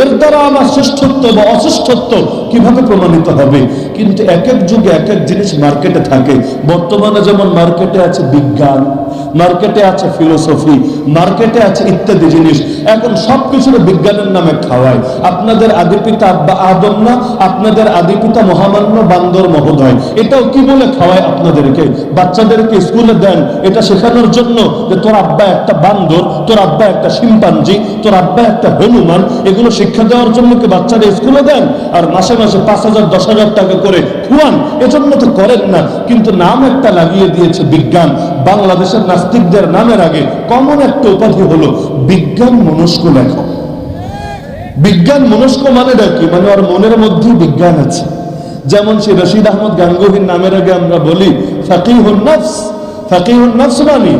এর দ্বারা আমার শ্রেষ্ঠত্ব বা অশ্রেষ্ঠত্ব কীভাবে প্রমাণিত হবে? কিন্তু এক এক যুগে এক এক জিনিস মার্কেটে থাকে। বর্তমানে যেমন মার্কেটে আছে বিজ্ঞান মার্কেটে আছে ফিলোসফি মার্কেটে আছে ইত্যাদি জিনিস। এখন সব সবকিছুর বিজ্ঞানের নামে খাওয়ায়। আপনাদের আদিপিতা আব্বা আদম না, আপনাদের আদিপিতা মহামান্য বান্দর মহোদয়। এটাও কি বলে খাওয়ায় আপনাদেরকে? বাচ্চাদেরকে স্কুলে দেন। এটা শেখানোর জন্য যে তোর আব্বা একটা বান্দর, তোর আব্বা একটা শিম্পাঞ্জি, তোর আব্বা একটা হনুমান, এগুলো শিক্ষা দেওয়ার জন্য কি বাচ্চারা স্কুলে দেন? আর মাসে মাসে পাঁচ হাজার, দশ হাজার টাকা করে খুয়ান এজন্য তো করেন না, কিন্তু নাম একটা লাগিয়ে দিয়েছে বিজ্ঞান। বাংলাদেশের নাস্তিকদের নামের আগে কমন একটা উপাধি হলো বিজ্ঞান মনস্ক লেখক। বিজ্ঞান মনস্ক মানে কি? মানে ওর মনের মধ্যেই বিজ্ঞান আছে। যেমন সে রশিদ আহমদ গাঙ্গুহির নামের আগে আমরা বলি, ফাকিহুন নফস নফস মানে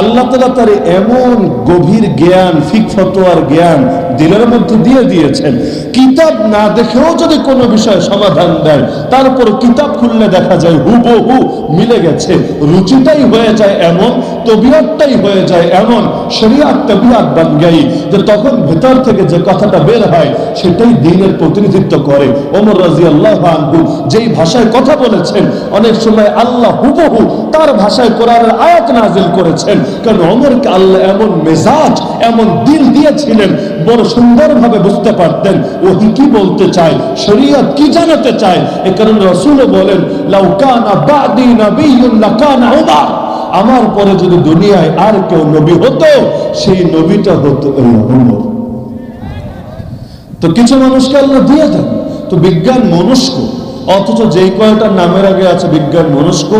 আল্লাহ তালা তার এমন গভীর জ্ঞান, ফিক ফতোয়ার জ্ঞান দিলের মধ্যে দিয়ে দিয়েছেন। কিতাব না দেখেও যদি কোনো বিষয়ে সমাধান দেয় তারপর কিতাব খুললে দেখা যায় হুবহু মিলে গেছে। রুচিটাই হয়ে যায় এমন, তবিয়াতটাই হয়ে যায় এমন, শরিয়াত তবিয়াত বান গাই যে তখন ভেতর থেকে যে কথাটা বের হয়, সেটাই দিনের প্রতিনিধিত্ব করে। ওমর রাজি আল্লাহ আনহু যেই ভাষায় কথা বলেছেন, অনেক সময় আল্লাহ হুবহু তার ভাষায় কোরআনের আয়াত নাজিল করেছেন। কারণ অমরকে আল্লাহ এমন মেজাজ, এমন দিল দিয়েছিলেন, বড় সুন্দরভাবে বুঝতে পারতেন। ওহি কি বলতে চায়? শরীয়ত কি জানাতে চায়? এ কারণে রসুলও বলেন লাউকানা বাদি নবিয়ুন লাকানা উমর। আমার পরে যদি দুনিয়ায় আর কেউ নবী হতো, সেই নবীটা হতো এই উমর। তো কিছু মানুষকে আল্লাহ দিয়ে দেন। তো বিজ্ঞান মনস্ক, অথচ যেই কয়টা নামের আগে আছে বিজ্ঞান মনস্ক,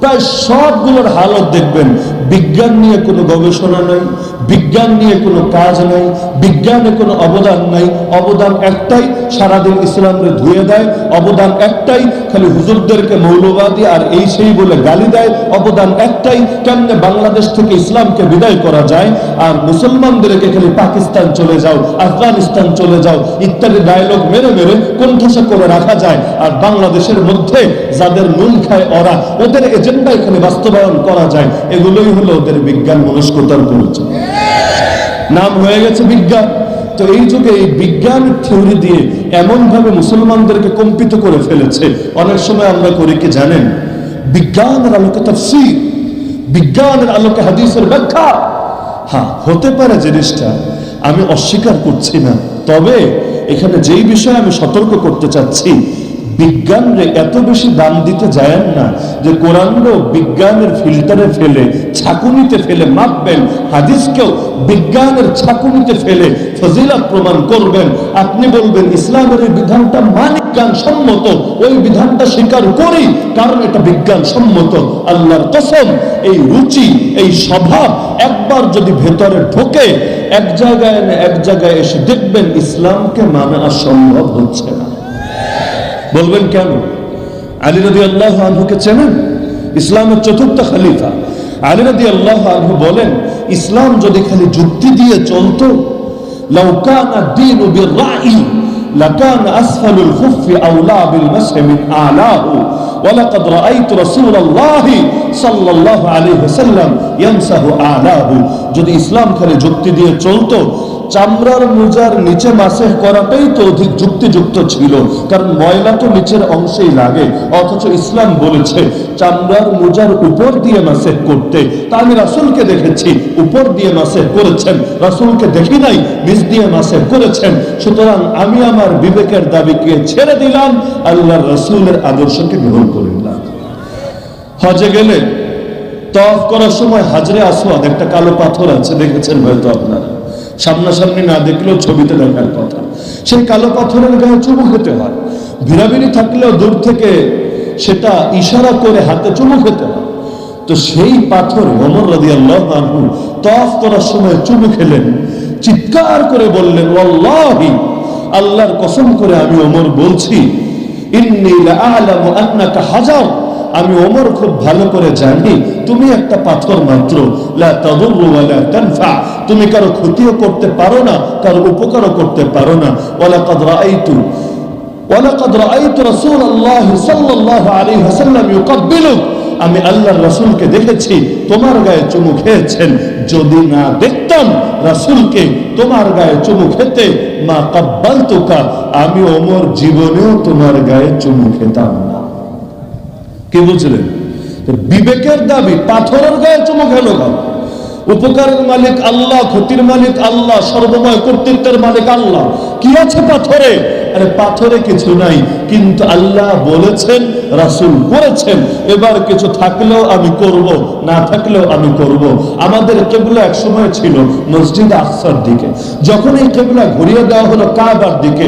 প্রায় সবগুলোর হালত দেখবেন। বিজ্ঞান নিয়ে কোনো গবেষণা নাই, বিজ্ঞান নিয়ে কোনো কাজ নাই, বিজ্ঞানে কোনো অবদান নাই। অবদান একটাই, সারাদিন ইসলামরে ধুয়ে দেয়। অবদান একটাই, খালি হুজুরদেরকে মৌলবাদী আর এই সেই বলে গালি দেয়। অবদান একটাই, কেমনে বাংলাদেশ থেকে ইসলামকে বিদায় করা যায়? আর মুসলমানদেরকে খালি পাকিস্তান চলে যাও, আফগানিস্তান চলে যাও, ইত্যাদি ডায়লগ মেরে মেরে কণ্ঠসা করে রাখা যায়। আর বাংলাদেশের মধ্যে যাদের নুন খায় ওরা, ওদের এজেন্ডা এখানে বাস্তবায়ন করা যায়। এগুলোই হলো ওদের বিজ্ঞান মনস্কতার পরিচয়। নাম হয়ে গেছে বিজ্ঞান। তো এই যুগে এই বিজ্ঞান থিওরি দিয়ে এমন ভাবে মুসলমানদেরকে কম্পিত করে ফেলেছে। অনেক সময় আমরা করি কি জানেন? বিজ্ঞানের আলোকে তাফসীর, বিজ্ঞানের আলোকে হাদিসের ব্যাখ্যা। হ্যাঁ হতে পারে জিনিসটা, আমি অস্বীকার করছি না। তবে এখানে যেই বিষয়ে আমি সতর্ক করতে চাচ্ছি বিজ্ঞানরে এত বেশি দাম দিতে যায় না যে কোরআনও বিজ্ঞানের ফিল্টারে ফেলে, ছাকুনিতে ফেলে মাপবেন, হাদিসকেও বিজ্ঞানের ছাকুনিতে ফেলে ফজিলাত প্রমাণ করবেন। আপনি বলবেন, ইসলামের এই বিধানটা মানিজ্ঞান সম্মত, ওই বিধানটা স্বীকার করি, কারণ এটা বিজ্ঞান সম্মত। আল্লাহর কসম, এই রুচি, এই স্বভাব একবার যদি ভেতরে ঢোকে, এক জায়গায় এক জায়গায় এসে দেখবেন ইসলামকে মানা সম্ভব হচ্ছে না। বলবেন কেন আলী রদি আল্লাহ আনহুকে চেনেন ইসলামের চতুর্থ খালিফা আলী রদি আল্লাহ আনহু বলেন ইসলাম যদি খালি যুক্তি দিয়ে চলতো লাউকানা দিন বিরাই لكان أسفل الخف أولى بالمسح من أعلاه ولقد رأيت رسول الله صلى الله عليه وسلم يمسح أعلاه যদি ইসলাম খালি যুক্তি দিয়ে চলতো চামড়ার মোজার নিচে মাসেহ করাটাই তো অধিক যুক্তিযুক্ত ছিল, কারণ ময়লা তো নিচের অংশেই লাগে। অথচ ইসলাম বলেছে, চামড়ার মোজার উপর দিয়ে মাসেহ করতে। তা আমি রাসুলকে দেখেছি, উপর দিয়ে মাসেহ করেছেন। রাসুলকে দেখি নাই, নিচ দিয়ে মাসেহ করেছেন। সুতরাং আমি আমার বিবেকের দাবিকে ছেড়ে দিলাম আল্লাহ রসুলের আদর্শকে গ্রহণ করিলাম হজে গেলে তফ করার সময় হাজরে আসওয়াদ, একটা কালো পাথর আছে, দেখেছেন হয়তো আপনারা? সামনাসামনি না দেখলেও ছবিতে দেখার কথা। সেই কালো পাথরের গায়ে চুমু খেতে হয়। ভিড়াভিড়ি থাকলেও দূর থেকে সেটা ইশারা করে হাতে চুমু খেতে হয়। তো সেই পাথর অমর আল্লাহ আনহু তফ করার সময় চুমু খেলেন। চিৎকার করে বললেন, ওয়াল্লাহি, আল্লাহর কসম করে আমি অমর বলছি, ইন্নী আন্নাকা হাজার। আমি ওমর খুব ভালো করে জানি, তুমি একটা পাথর মাত্র। তুমি কারও ক্ষতিও করতে পারো না, কারও উপকারও করতে পারো না। ওয়ালা কাদ রাআইতু ওয়ালা কাদ রাআইতু রাসূলুল্লাহ সাল্লাল্লাহু আলাইহি ওয়াসাল্লাম ইউকাব্বিলুক। আমি আল্লাহর রাসূলকে দেখেছি, তোমার গায়ে চুমু খেয়েছেন। যদি না দেখতাম রাসূলকে তোমার গায়ে চুমু খেতে, মা কাব্বাল তোকা আমি ওমর জীবনেও তোমার গায়ে চুমু খেতাম। কি বলছিলেন? বিবেকের দাবি, পাথরের গায়ে চমক কেন উপকারের মালিক আল্লাহ, ক্ষতির মালিক আল্লাহ, সর্বময় কর্তৃত্বের মালিক আল্লাহ। কি আছে পাথরে? আরে পাথরে কিছু নাই। কিন্তু আল্লাহ বলেছেন, রাসূল করেছেন, এবার কিছু থাকলেও আমি করব, না থাকলেও আমি করব। আমাদের কেবলা এক সময় ছিল মসজিদ আকসার দিকে। যখন এই কেবলা ঘুরিয়ে দেওয়া হলো কাবার দিকে,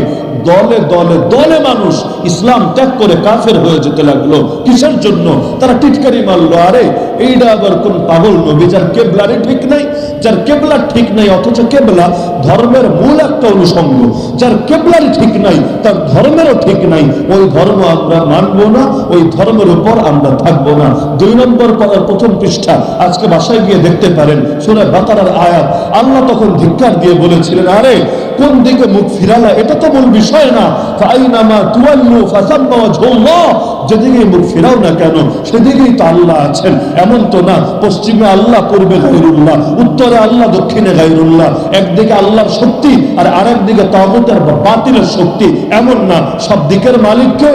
দলে দলে দলে মানুষ ইসলাম ত্যাগ করে কাফের হয়ে যেতে লাগল। কিসের জন্য? তারা টিটকারি মারলো, আরে এইটা আবার কোন পাগল নবী যার কেবলারে ঠিক নাই? যার কেবলা ঠিক নাই, অথচ কেবলা ধর্মের মূল একটা অনুষঙ্গ। যার কেবলারই ঠিক নাই, তার ধর্মেরও ঠিক নাই ওই ধর্ম আমরা মানবো না, ওই ধর্মের উপর আমরা থাকব না। দুই নম্বর পড়ার প্রথম পৃষ্ঠা, আজকে বাসায় গিয়ে দেখতে পারেন সুরে বাতারার আয়াত। আল্লাহ তখন ধিক্কার দিয়ে বলেছিলেন, আরে, কোন দিকে মুখ ফিরালা? এটা তো মূল বিষয় না। ফাইনামা তুয়াল্লু ফাসাম্মা ওয়াজহুল্লাহ। যেদিকে মুখ ফিরাও না কেন, সেদিকেই তো আল্লাহ আছেন। এমন তো না, পশ্চিমে আল্লাহ, পূর্বে গাইরুল্লাহ উত্তরে আল্লাহ, দক্ষিণে গাইরুল্লাহ একদিকে আল্লাহর শক্তি আর আরেক দিকে তাগুতের বা বাতিলের শক্তি। এমন না, সব দিকের মালিককে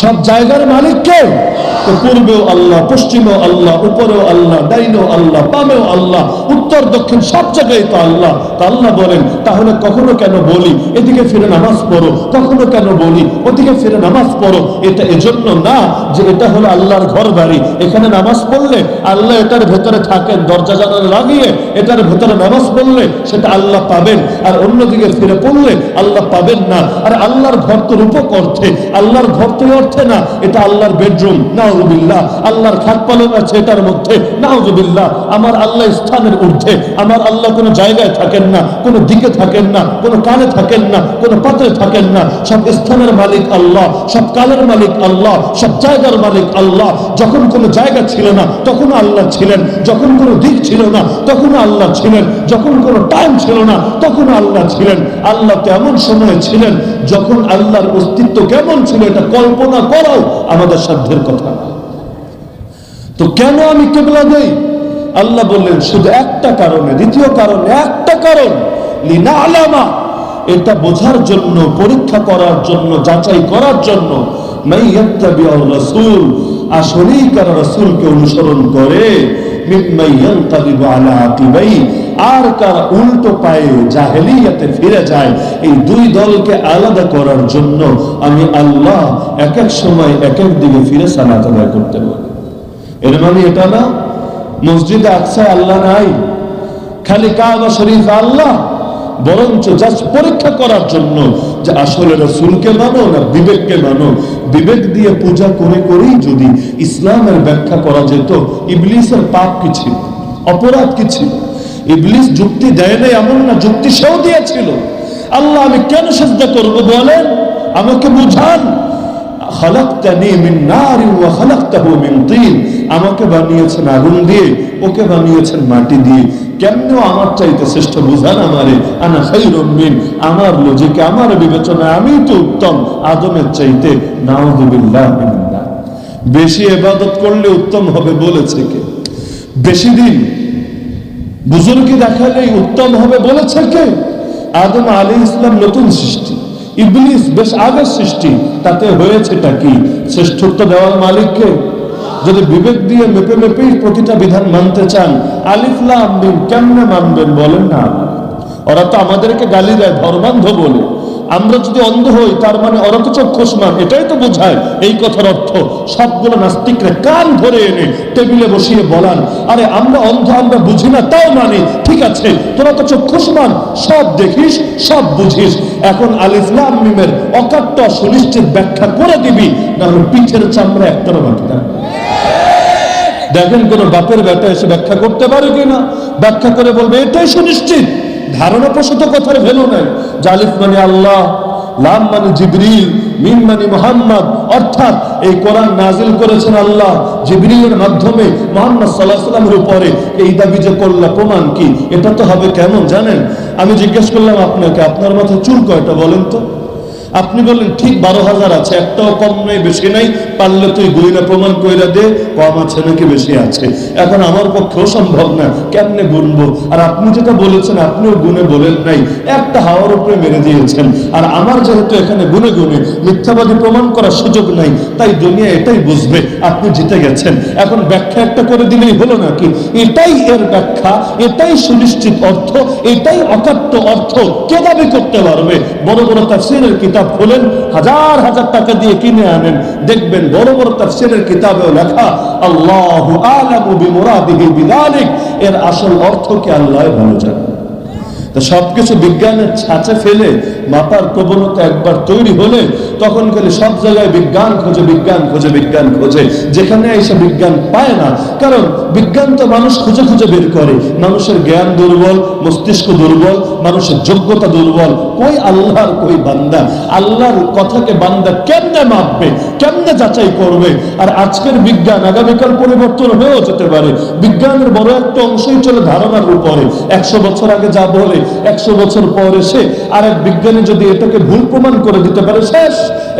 সব জায়গার মালিক কে? তো পূর্বেও আল্লাহ, পশ্চিমেও আল্লাহ, উপরেও আল্লাহ, ডাইনেও আল্লাহ, বামেও আল্লাহ, উত্তর, দক্ষিণ সব জায়গায় তো আল্লাহ। তা আল্লাহ বলেন, তাহলে কখনো কেন বলি, এদিকে ফিরে নামাজ পড়ো, কখনো কেন বলি, ওদিকে ফিরে নামাজ পড়ো? এটা এজন্য না যে এটা হলো আল্লাহর ঘর বাড়ি এখানে নামাজ পড়লে আল্লাহ এটার ভেতরে থাকেন, দরজা জানালা লাগিয়ে এটার ভেতরে নামাজ পড়লে সেটা আল্লাহ পাবেন। আর অন্যদিকে ফিরে পড়লে আল্লাহ পাবেন না। আর আল্লাহর ঘর তো রূপক অর্থে আল্লাহর ঘর তো অর্থে না, এটা আল্লাহর বেডরুম। আল্লাহর পালন আছে এটার মধ্যে। নাউজুবিল্লাহ, আমার আল্লাহ স্থানের ঊর্ধ্বে। আমার আল্লাহ কোনো জায়গায় থাকেন না, কোনো দিকে থাকেন না, কোনো কানে থাকেন না, কোনো পাত্রে থাকেন না। সব স্থানের মালিক আল্লাহ, সব কালের মালিক আল্লাহ, সব জায়গার মালিক আল্লাহ। যখন কোনো জায়গা ছিল না, তখন আল্লাহ ছিলেন। যখন কোনো দিক ছিল না, তখন আল্লাহ ছিলেন। যখন কোনো টাইম ছিল না, তখন আল্লাহ ছিলেন। আল্লাহ তো এমন সময় ছিলেন যখন আল্লাহর অস্তিত্ব কেমন ছিল এটা কল্পনা করাও আমাদের সাধ্যের কথা। তো কেন আমি কেবলা দেই আল্লাহ বললেন, শুধু একটা কারণে দ্বিতীয় কারণে, একটা কারণ লিনা আলামা এটা বোঝার জন্য, পরীক্ষা করার জন্য, যাচাই করার জন্য আসলেই কারা রাসূলকে অনুসরণ করে? আর উল্টো পায়ে ফিরে যায়, এই দুই দলকে আলাদা করার জন্য আমি আল্লাহ এক এক সময় এক এক দিকে ফিরে সালাত করতে বলি। এর মানে এটা না, মসজিদে আকসায় আল্লাহ নাই, খালি কাবা শরীফ আল্লাহ, বরঞ্চ জাস্ট পরীক্ষা করার জন্য যে আসলে রসুলকে মানো না বিবেককে মানো, বিবেক দিয়ে পূজা করে করেই যদি ইসলামের ব্যাখ্যা করা যেত, ইবলিসের পাপ কি ছিল? অপরাধ কি ছিল? ইবলিস যুক্তি দেয় নাই এমন না, যুক্তি সেও দিয়েছিল। আল্লাহ, আমি কেন সাজদা করব বলেন? আমাকে বুঝান। আমাকে বানিয়েছেন আগুন দিয়ে, ওকে বানিয়েছেন মাটি দিয়ে। আমার চাইতে শ্রেষ্ঠ বুঝান আমারে? আনা আমার লজিকে, আমার বিবেচনায় আমি তো উত্তম। আদমের চাইতে বেশি এবাদত করলে উত্তম হবে বলেছে কে? বেশি দিন বুজুর্গি দেখালে উত্তম হবে বলেছে কে? আদম আলী ইসলাম নতুন সৃষ্টি। ইবলিস বেশ আগের সৃষ্টি, তাতে হয়েছেটা কি? শ্রেষ্ঠত্ব দেওয়ার মালিককে? যদি বিবেক দিয়ে মেপে মেপেই প্রতিটা বিধান মানতে চান আলিফলা আমিন কেমনে মানবেন বলেন না? ওরা তো আমাদেরকে গালি দেয়, ধর্মান্ধ বলে। আমরা যদি অন্ধ হই, তার মানে ওরা তো চক্ষুষ্মান এটাই তো বোঝায় এই কথার অর্থ। সবগুলো নাস্তিকরা কান ধরে এনে টেবিলে বসিয়ে বলান, আরে, আমরা অন্ধ, আমরা বুঝি না, তাও মানি, ঠিক আছে, তোরা তো চক্ষুষ্মান সব দেখিস, সব বুঝিস। এখন আলিফলাম মিমের অকাট্য সুনিশ্চিত ব্যাখ্যা করে দিবি না পিঠের চামড়া একটা বাকি দেখেন কোন বাপের বেটা এসে ব্যাখ্যা করতে পারে কিনা? ব্যাখ্যা করে বলবে, এটাই সুনিশ্চিত। ধারণা প্রসূত কথার ভেলু নাই। জালিফ মানে আল্লাহ, লাম মানে জিবরিল, মিম মানে মোহাম্মদ। অর্থাৎ এই কোরআন নাজিল করেছেন আল্লাহ জিবরিলের মাধ্যমে মোহাম্মদ সাল্লাহ সাল্লামের উপরে। এই দাবি যে করল প্রমাণ কি? এটা তো হবে কেমন জানেন? আমি জিজ্ঞেস করলাম আপনাকে, আপনার মাথায় চুল কয়টা বলেন তো? আপনি বললেন, ঠিক বারো হাজার আছে, একটাও কম নাই বেশি নাই, পারলে তুই গুইনা প্রমাণ কইরা দে, কম আছে নাকি বেশি আছে? এখন আমার পক্ষেও সম্ভব না, কেমনে গুনবো আর আপনি যেটা বলেছেন, আপনিও গুনে বলেন নাই, একটা হাওয়ার উপরে মেরে দিয়েছেন। আর আমার যেহেতু এখানে গুনে গুনে, মিথ্যাবাদী প্রমাণ করার সুযোগ নাই, তাই দুনিয়া এটাই বুঝবে, আপনি জিতে গেছেন। এখন ব্যাখ্যা একটা করে দিলেই হলো নাকি? এটাই এর ব্যাখ্যা, এটাই সুনিশ্চিত অর্থ, এটাই অকাট্য অর্থ কে দাবি করতে পারবে? বড় বড় তাফসিরের কিতাব খোলেন, হাজার হাজার টাকা দিয়ে কিনে আনেন। দেখবেন বড় বড় তাফসিরের কিতাবেও লেখা, আল্লাহ আলামু বিমুরাদিহি বিদালিক। এর আসল অর্থ কি? আল্লাহ ভালো জানেন তা সবকিছু বিজ্ঞানের ছাঁচে ফেলে মাপার প্রবণতা একবার তৈরি হলে তখন খালি সব জায়গায় বিজ্ঞান খোঁজে বিজ্ঞান খোঁজে বিজ্ঞান খোঁজে। যেখানে এসে বিজ্ঞান পায় না, কারণ বিজ্ঞান তো মানুষ খুঁজে খুঁজে বের করে। মানুষের জ্ঞান দুর্বল, মস্তিষ্ক দুর্বল, মানুষের যোগ্যতা দুর্বল। কই আল্লাহর, কই বান্দা? আল্লাহর কথাকে বান্দা কেমনে মাপবে, কেমনে যাচাই করবে? আর আজকের বিজ্ঞান আগামীকাল পরিবর্তন হয়েও যেতে পারে। বিজ্ঞানের বড় একটা অংশই চলে ধারণার উপরে। একশো বছর আগে যা বলে একশো বছর পর এসে আর এক বিজ্ঞানী যদি এটাকে ভুল প্রমাণ করে দিতে পারে, শেষ।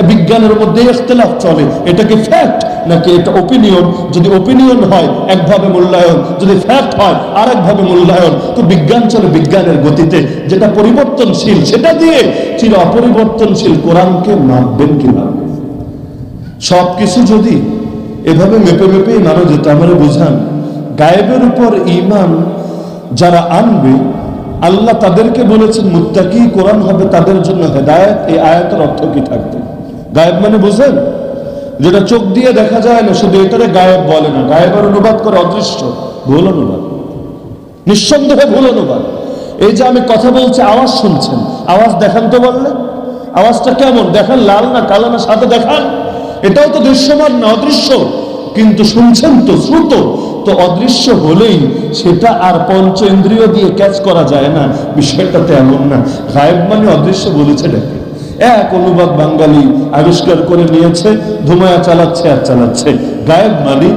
বিজ্ঞানের মধ্যে ইখতলাফ চলে। এটা কি ফ্যাক্ট নাকি এটা ওপিনিয়ন যদি ওপিনিয়ন হয়, একভাবে মূল্যায়ন। যদি ফ্যাক্ট হয় আর একভাবে মূল্যায়ন। তো বিজ্ঞান চলে বিজ্ঞানের গতিতে। যেটা পরিবর্তনশীল, সেটা দিয়ে চির অপরিবর্তনশীল কোরআনকে মাপবেন কীভাবে? সবকিছু যদি এভাবে মেপে মেপেই মানা যেত আমরা বুঝান। গায়েবের উপর ইমান যারা আনবে আল্লাহ তাদেরকে বলেছেন, মুত্তাকি কোরআন হবে তাদের জন্য হেদায়েত। এই আয়াতের অর্থ কি থাকবে? গায়েব মানে বুঝেন যেটা চোখ দিয়ে দেখা যায় না, শুধু এটারে গায়েব বলে না। গায়েবের অনুবাদ করে অদৃশ্য, ভুল অনুবাদ। নিঃসন্দেহে ভুল অনুবাদ। এই যে আমি কথা বলছি, আওয়াজ শুনছেন। আওয়াজ দেখান তো বললে আওয়াজটা কেমন? দেখান লাল না কালো না সাথে দেখান। এটাও তো দৃশ্যমান না অদৃশ্য। কিন্তু শুনছেন তো, শ্রুত। তো অদৃশ্য হলেই সেটা আর পঞ্চ ইন্দ্রিয় দিয়ে ক্যাচ করা যায় না। বিষয়টা তো এমন না। গায়েব মানে অদৃশ্য বলেছে নাকি এক অনুবাদ বাঙালি আবিষ্কার করে নিয়েছে, ধুমায়া চালাচ্ছে আর চালাচ্ছে। গায়েব মানে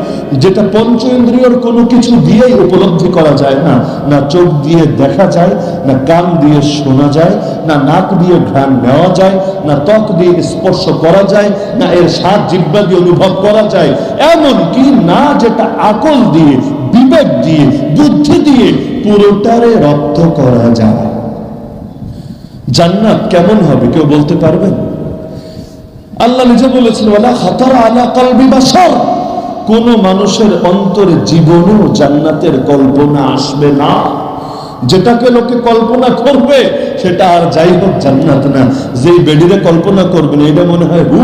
যেটা পঞ্চ ইন্দ্রিয়র কোনো কিছু দিয়েই উপলব্ধি করা যায় না। না চোখ দিয়ে দেখা যায়, না কান দিয়ে শোনা যায়, না নাক দিয়ে ঘ্রাণ নেওয়া যায়, না ত্বক দিয়ে স্পর্শ করা যায়, না এর স্বাদ জিব্বা দিয়ে অনুভব করা যায়। এমন কি না যেটা আকল দিয়ে, বিবেক দিয়ে, বুদ্ধি দিয়ে পুরোটারে রপ্ত করা যায়। জান্নাত কেমন হবে কেউ বলতে পারবেন আল্লাহ নিজে বলেছেন ওলা খাতার আলা কলবি বাসর কোন মানুষের অন্তরে জীবনেও জান্নাতের কল্পনা আসবে না। যেটাকে লোকে কল্পনা করবে, সেটা আর যাই হোক জান্নাত না। যেই বেডিরে কল্পনা করবেন এটা মনে হয় হু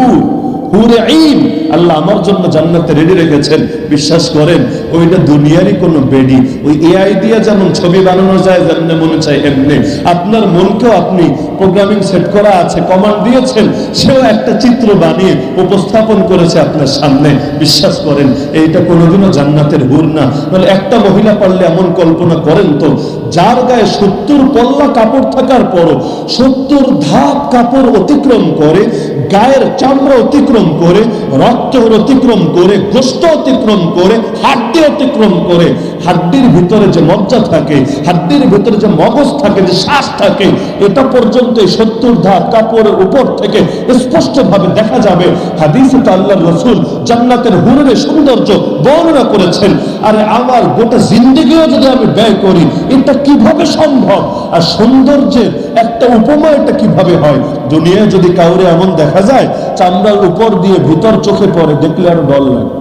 আল্লাহ আমার জন্য জান্নাতে রেডি রেখেছেন। বিশ্বাস করেন, ওইটা দুনিয়ারই বেডি। ওই এআই দিয়ে যেমন ছবি বানানো যায় মনে চায় এমনি। আপনার মনকেও আপনি প্রোগ্রামিং সেট করা আছে কমান্ড দিয়েছেন, সেও একটা চিত্র বানিয়ে উপস্থাপন করেছে আপনার সামনে। বিশ্বাস করেন, এইটা কোনোদিনও জান্নাতের হুর না। মানে একটা মহিলা পারলে এমন কল্পনা করেন তো, যার গায়ে সত্তর পল্লা কাপড় থাকার পরও সত্তর ধাপ কাপড় অতিক্রম করে, গায়ের চামড়া অতিক্রম করে রক্ত অতিক্রম করে গোষ্ঠ অতিক্রম করে, হাড্ডি অতিক্রম করে, হাড্ডির ভিতরে যে মজ্জা থাকে, হাড্ডির ভিতরে যে মগজ থাকে, যে শ্বাস থাকে, এটা পর্যন্ত সত্তর ধাপ কাপড়ের উপর থেকে স্পষ্টভাবে দেখা যাবে। হাদিস আল্লাহ রসুল জান্নাতের হুরের সৌন্দর্য বর্ণনা করেছেন। আরে আমার গোটা জিন্দগিও যদি আমি ব্যয় করি, এটা কীভাবে সম্ভব? আর সৌন্দর্যের একটা উপমা এটা কীভাবে হয়? দুনিয়ায় যদি কাউরে এমন দেখা যায়, চামড়ার উপর দিয়ে ভিতর চোখে পড়ে, দেখলে আর ডল লাগে।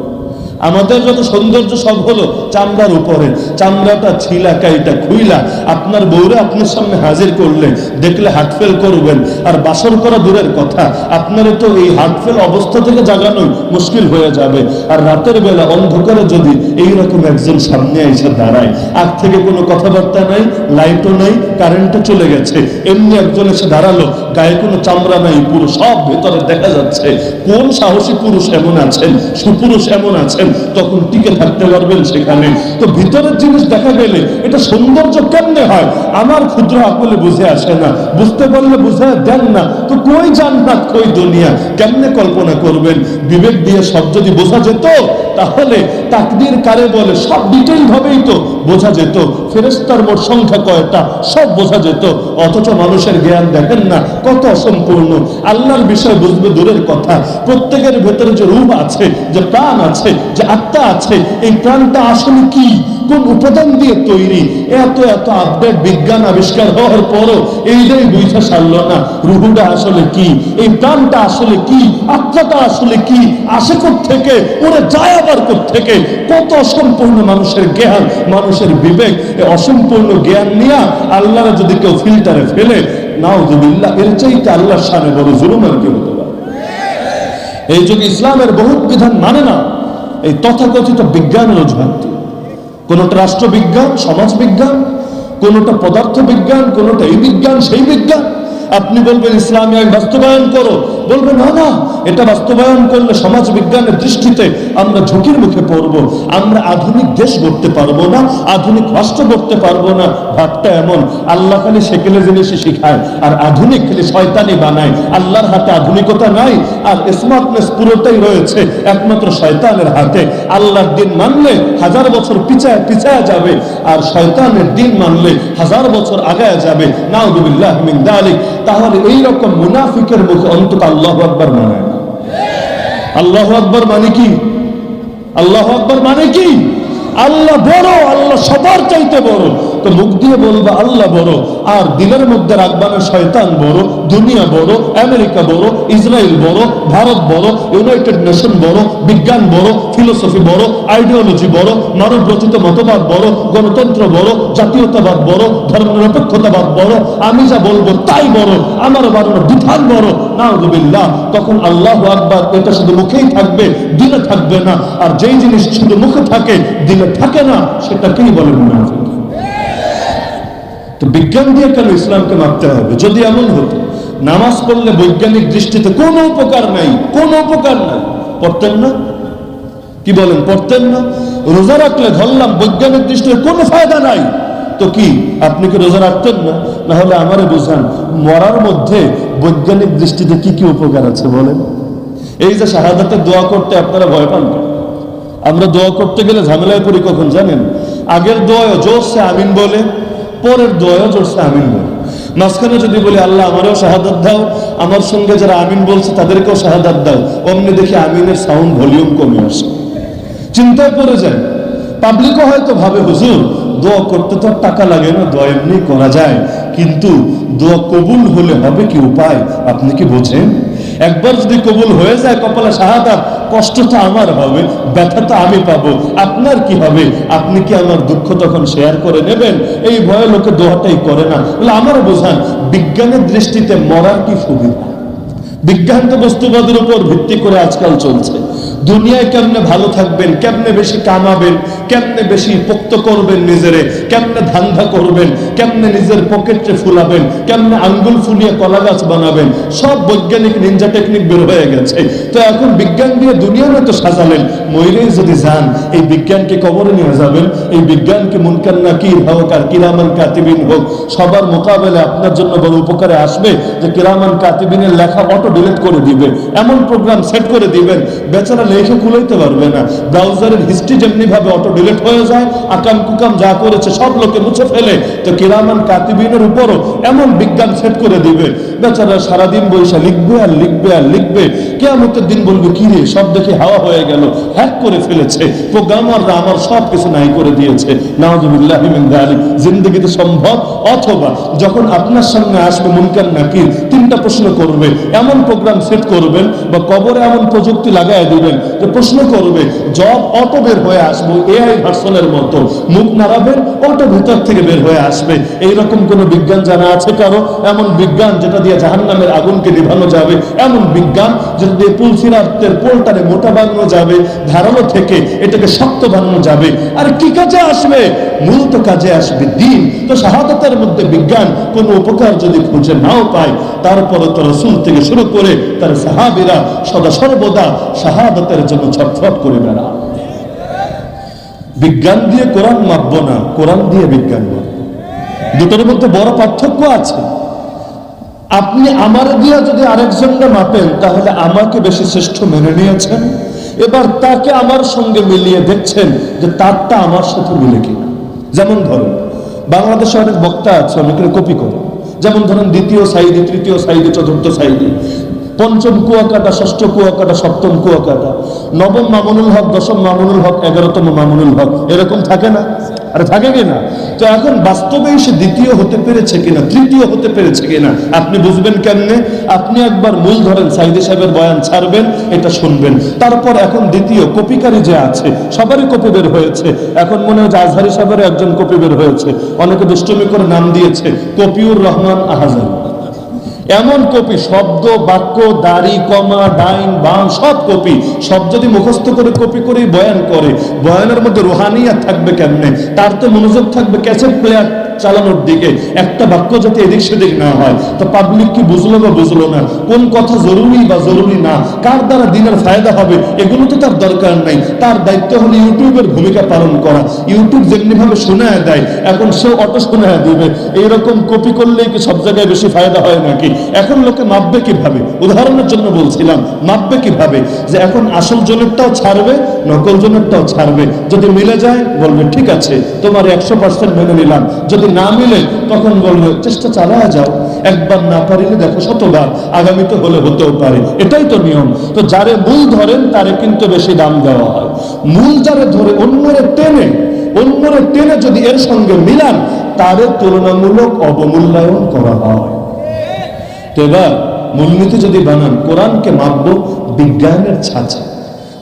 আমাদের যত সৌন্দর্য সব হলো চামড়ার উপরে চামড়াটা ছিলা, কাইটা খুইলা। আপনার বউরে আপনার সামনে হাজির করলে দেখলে হার্টফেল করবেন। আর বাসর করা দূরের কথা, আপনারে তো এই হার্টফেল অবস্থা থেকে জাগানোই মুশকিল হয়ে যাবে। আর রাতের বেলা অন্ধকারে যদি এইরকম একজন সামনে এসে দাঁড়ায়, আগ থেকে কোনো কথাবার্তা নাই, লাইটও নাই, কারেন্টও চলে গেছে, এমনি একজন এসে দাঁড়াল, গায়ে কোনো চামড়া নাই, পুরো সব ভেতরে দেখা যাচ্ছে। কোন সাহসী পুরুষ এমন আছেন? সুপুরুষ এমন আছেন? তখন টিকে থাকতে পারবেন সেখানে। তো ভিতরের জিনিস দেখা গেলে এটা সৌন্দর্য কেমনে হয়? আমার ক্ষুদ্র আকলে বুঝে আসে না, বুঝতে পারলে বুঝে দেন না। তো কই জান্নাত, কই দুনিয়া? কেমনে কল্পনা করবেন? বিবেক দিয়ে সব যদি বোঝা যেত, তাহলে তাকদির কারে বলে সব ডিটেইল ভাবেই তো বোঝা যেত। ফেরেস্তার মোট সংখ্যা কয়টা? সব বোঝা যেত। অথচ মানুষের জ্ঞান দেখেন না, কত অসম্পূর্ণ। আল্লাহর বিষয় বুঝবে দূরের কথা। প্রত্যেকের ভেতরে যে রূপ আছে, যে প্রাণ আছে যে আত্মা আছে, এই প্রাণটা আসলে কি? কোন উপাদান দিয়ে তৈরি? এত এত আপডেট বিজ্ঞান আবিষ্কার হওয়ার পরও এইটাই বুঝতে সারল না, রুহুটা আসলে কি? এই প্রাণটা আসলে কি? আত্মাটা আসলে কি? আসে থেকে ওরা যায় আবার থেকে কত অসম্পূর্ণ মানুষের জ্ঞান, মানুষের বিবেক এই অসম্পূর্ণ জ্ঞান নিয়ে আল্লাহরা যদি কেউ ফিল্টারে ফেলে, নাউজুবিল্লাহ, এর চাইতে আল্লাহর সামনে বড় জুলুম আর কি হতে এই যুগে ইসলামের বহুত বিধান মানে না। এই তথাকথিত বিজ্ঞানের অজুহাতটি। কোনোটা রাষ্ট্রবিজ্ঞান সমাজ বিজ্ঞান কোনোটা পদার্থ বিজ্ঞান কোনোটা এই বিজ্ঞান, সেই বিজ্ঞান আপনি বলবেন, ইসলামী আইন বাস্তবায়ন করো। বলবে না না, এটা বাস্তবায়ন করলে সমাজ বিজ্ঞানের দৃষ্টিতে আমরা ঝুঁকির মুখে পড়ব। আমরা আধুনিক দেশ গড়তে পারব না, আধুনিক রাষ্ট্র গড়তে পারব না। ভাবটা এমন, আল্লাহ খালি সেকেলে জিনিসই শিখায়, আর আধুনিক খালি শয়তানি বানায়। আল্লাহর হাতে আধুনিকতা নাই, আর স্মার্টনেস পুরোটাই রয়েছে একমাত্র শয়তানের হাতে। আল্লাহর দিন মানলে হাজার বছর পিছায় পিছায় যাবে, আর শয়তানের দিন মানলে হাজার বছর আগায় যাবে। নাউদুবিল্লাহ মিন দালিক। তাহলে এই রকম মুনাফিকের মুখে অন্তত আল্লাহ আকবর মানায় আল্লাহ আকবর মানে কি? আল্লাহ আকবর মানে কি? আল্লাহ বড়, আল্লাহ সবার চাইতে বড়। তো মুখ দিয়ে বলবা, আল্লাহ বড়, আর দিলের মধ্যে রাখবা না শয়তান বড়, দুনিয়া বড়, আমেরিকা বড়, ইসরায়েল বড়, ভারত বড়, ইউনাইটেড নেশন বড়, বিজ্ঞান বড়, ফিলোসফি বড়, আইডিওলজি বড় মানব রচিত মতবাদ বড়, গণতন্ত্র বড়, জাতীয়তাবাদ বড়, ধর্মনিরপেক্ষতাবাদ বড়, আমি যা বলব তাই বড়, আমার বানানো বিধান বড়, নাউজুবিল্লাহ। তখন আল্লাহ আকবার এটা শুধু মুখেই থাকবে, দিলে থাকবে না, আর যেই জিনিস শুধু মুখে থাকে, দিলে থাকে না, সেটাকেই বলে মুনাফিক। তো বিজ্ঞান দিয়ে কেন ইসলামকে মাপতে হবে? যদি এমন হতো, নামাজ পড়লে বৈজ্ঞানিক দৃষ্টিতে কোনো উপকার নাই, কোনো উপকার নাই। পড়তেন না? কি বলেন, পড়তেন না? রোজা রাখলে ধরলাম বৈজ্ঞানিক দৃষ্টিতে কোনো ফায়দা নাই। তো কি, আপনি কি রোজা রাখতেন না? না হলে আমারে বুঝান, মরার মধ্যে বৈজ্ঞানিক দৃষ্টিতে কি কি উপকার আছে বলেন? এই যে শাহাদাতের দোয়া করতে আপনারা ভয় পান? আমরা দোয়া করতে গেলে ঝামেলায় পড়ি কখন জানেন? আগের দোয়া জোরসে আমিন বলে পরের দোয়া জোরসে আমিন বলে। মাঝখানে যদি বলি, আল্লাহ, আমারও শাহাদাত দাও। আমার সঙ্গে যারা আমিন বলছে, তাদেরকেও শাহাদাত দাও। অমনি দেখি আমিনের সাউন্ড ভলিউম কমে আসে। চিন্তায় পড়ে যায়। পাবলিকও হয়তো ভাবে, হুজুর, দোয়া করতে তো টাকা লাগে না, দোয়া এমনি করা যায়। কিন্তু দোয়া কবুল হলে হবে কি উপায়, আপনি কি বোঝেন? একবার যদি কবুল হয়ে যায় কপালে শাহাদাত কষ্টটা আমার হবে, ব্যথাটা আমি পাবো। আপনার কি হবে? আপনি কি আমার দুঃখ তখন শেয়ার করে নেবেন? এই ভয়ে লোকে দোয়াটাই করে না। বলে, আমার বোঝান, বিজ্ঞানের দৃষ্টিতে মরার কি সুবিধা? বিজ্ঞান তো বস্তুবাদের উপর ভিত্তি করে আজকাল চলছে। দুনিয়ায় কেমনে ভালো থাকবেন, কেমনে বেশি কামাবেন, কেমনে বেশি পোক্ত করবেন নিজেরে, কেমনে ধান্ধা করবেন, কেমনে নিজের পকেটে ফুলাবেন, কেমনে আঙ্গুল ফুলিয়ে কলা গাছ বানাবেন, সব বৈজ্ঞানিক নিনজা টেকনিক বের হয়ে গেছে। তো এখন বিজ্ঞান দিয়ে দুনিয়ার মতো সাজালেন ময়ূরেই যদি যান, এই বিজ্ঞানকে কবরে নিয়ে যাবেন, এই বিজ্ঞানকে মুনকার নাকির হোক আর কিরামান কাতিবিন হোক, সবার মোকাবেলা আপনার জন্য বড় উপকারে আসবে যে কিরামান কাতিবিনের লেখা অটো ডিলিট করে দিবে, এমন প্রোগ্রাম সেট করে দিবেন, বেচারা লেখে খুলাইতে পারবে না। ব্রাউজারের হিস্ট্রি যেমনি ভাবে অটো ডিলিট হয়ে যায় আকাম কুকাম যা করেছে সব লোকে মুছে ফেলে। তো কিরামান কাতিবিনের উপরও এমন বিজ্ঞান সেট করে দিবে। বেচারা সারাদিন বৈশা লিখবে আর লিখবে আর লিখবে। কেয়ামতের দিন বলবে, কি রে, সব দেখে হাওয়া হয়ে গেল, হ্যাক করে ফেলেছে। প্রোগ্রামাররা আমার সব কিছু নাই করে দিয়েছে। নাওজুবিল্লাহ যালিক। জিন্দগিতে সম্ভব? অথবা যখন আপনার সামনে আসবে মুনকার নাকি তিনটা প্রশ্ন করবে, এমন প্রোগ্রাম সেট করবেন বা কবরে এমন প্রযুক্তি লাগায় দিবেন যে প্রশ্ন করবে, জব অটো বের হয়ে আসব, এআই ভার্সনের মতো। মুখ নাড়াবেন, অটো ভিতর থেকে বের হয়ে আসবে। এইরকম কোন বিজ্ঞান জানা আছে কারও? এমন বিজ্ঞান যেটা দিয়ে জাহান্নামের আগুনকে নিভানো যাবে? এমন বিজ্ঞান যেটা দিয়ে পুলসিরাতের পোলটারে মোটা বানানো যাবে? ধারালো থেকে এটাকে শক্ত বানানো যাবে? আর কি কাজে আসবে? মূল তো কাজে আসবে দিন। তো শাহাদাতের মধ্যে বিজ্ঞান কোনো উপকার যদি খুঁজে নাও পায় তারপরে তো রসুল থেকে শুরু করে তার সাহাবিরা সদা সর্বদা শাহাদাতের জন্য ছটফট করে বেড়া। বিজ্ঞান দিয়ে কোরআন মাপব না, কোরআন দিয়ে বিজ্ঞান মাপব। দুটোর মধ্যে বড় পার্থক্য আছে। আপনি আমার দিয়া যদি আরেকজনকে মাপেন, তাহলে আমাকে বেশি শ্রেষ্ঠ মেনে নিয়েছেন। এবার তাকে আমার সঙ্গে মিলিয়ে দেখছেন যে তারটা আমার সাথে মিলে কিনা। যেমন ধরুন, বাংলাদেশে অনেক বক্তা আছে, অনেকের কপি করে। যেমন ধরেন দ্বিতীয় সাইডে, তৃতীয় সাইডে, চতুর্থ সাইডে। পঞ্চম কুয়াকাটা, ষষ্ঠ কুয়াকাটা, সপ্তম কুয়াকাটা। নবম মামুনুল হক, দশম মামুনুল হক, এগারোতম মামুনুল হক। এরকম থাকে না? আরে থাকে কিনা তো এখন বাস্তবে সে দ্বিতীয় হতে পেরেছে কিনা, তৃতীয় হতে পেরেছে কিনা, আপনি বুঝবেন কেমনে? আপনি একবার মূল ধরেন, সাইদি সাহেবের বয়ান ছাড়বেন, এটা শুনবেন। তারপর এখন দ্বিতীয়, কপিকারী যে আছে, সবারই কপি বের হয়েছে। এখন মনে হয় আজহারি সাহেবের একজন কপি বের হয়েছে। অনেকে দুষ্টমি করে নাম দিয়েছে, কপিউর রহমান আহাজারি। এমন কপি, শব্দ, বাক্য, দাড়ি, কমা, ডাইন, বাম, সব কপি। সব যদি মুখস্থ করে কপি করে বয়ান করে, বয়ানের মধ্যে রোহানিয়া থাকবে কেমনে? তার তো মনোযোগ থাকবে ক্যাসেট প্লেয়ার চালানোর দিকে, একটা বাক্য যাতে এদিক সেদিক না হয়, তো পাবলিক কি বুঝলো বা বুঝলো না? কোন কথা জরুরি বা জরুরি না? কার দ্বারা দিনের ফায়দা হবে? এগুলো তো তার দরকার নাই। তার দায়িত্ব হলো ইউটিউবের ভূমিকা পালন করা। ইউটিউব যেমনি ভাবে শোনায় দেয়, এখন সে অটো শোনায় দিবে। এইরকম কপি করলেই কি সব জায়গায় বেশি ফায়দা হয় নাকি? এখন লোকে মাপবে কীভাবে? উদাহরণের জন্য বলছিলাম, মাপবে কীভাবে? যে এখন আসল জনেরটাও ছাড়বে, নকল জনেরটাও ছাড়বে। যদি মিলে যায়, বলবে, ঠিক আছে, তোমার একশো পার্সেন্ট মেনে নিলাম। যদি না মিলে তখন বলবে, চেষ্টা চালায় যাও। একবার না পারিলে দেখো শতবার। আগামীতে হলে হতেও পারে। এটাই তো নিয়ম। তো যারে মূল ধরেন, তারে কিন্তু বেশি দাম দেওয়া হয়। মূল যারে ধরে, অন্যরে টেনে অন্যরে টেনে যদি এর সঙ্গে মিলান, তারে তুলনামূলক অবমূল্যায়ন করা হয়। তো এবার মূলনীতি যদি বানান, কোরআনকে মাপবো বিজ্ঞানের ছাঁচে।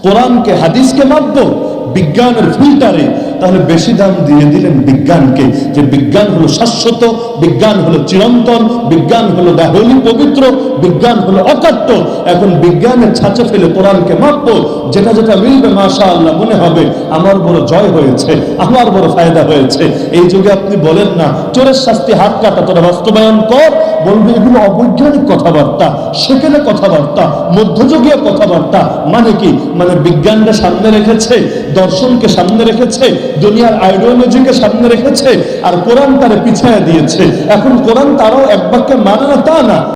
কোরআনকে হাদিসকে মাপবো বিজ্ঞানের ফিল্টারে। তাহলে বেশি দাম দিয়ে দিলেন বিজ্ঞানকে, যে বিজ্ঞান হলো শাশ্বত, বিজ্ঞান হলো চিরন্তন, বিজ্ঞান হলো দাহলি পবিত্র, বিজ্ঞান হলো অকাট্য। এখন বিজ্ঞানের ছাঁচে ফেলে কোরআনকে মাপবো, যেটা যেটা মিলবে মাশা আল্লাহ মনে হবে, আমার বড় জয় হয়েছে, আমার বড় ফায়দা হয়েছে। এই যুগে আপনি বলেন না, চোরের শাস্তি হাত কাটা, তোরা বাস্তবায়ন কর বলবে এগুলো অবৈজ্ঞানিক কথাবার্তা, সেখানে কথাবার্তা, মধ্যযুগীয় কথাবার্তা মানে কি? মানে বিজ্ঞানকে সামনে রেখেছে, দর্শনকে সামনে রেখেছে, দুনিয়ার আইডিওলজিকে সামনে রেখেছে, আর কোরআন তারা পিছায়া দিয়েছে। এখন কোরআন তারাও এক বাক্যে মানে না তা না।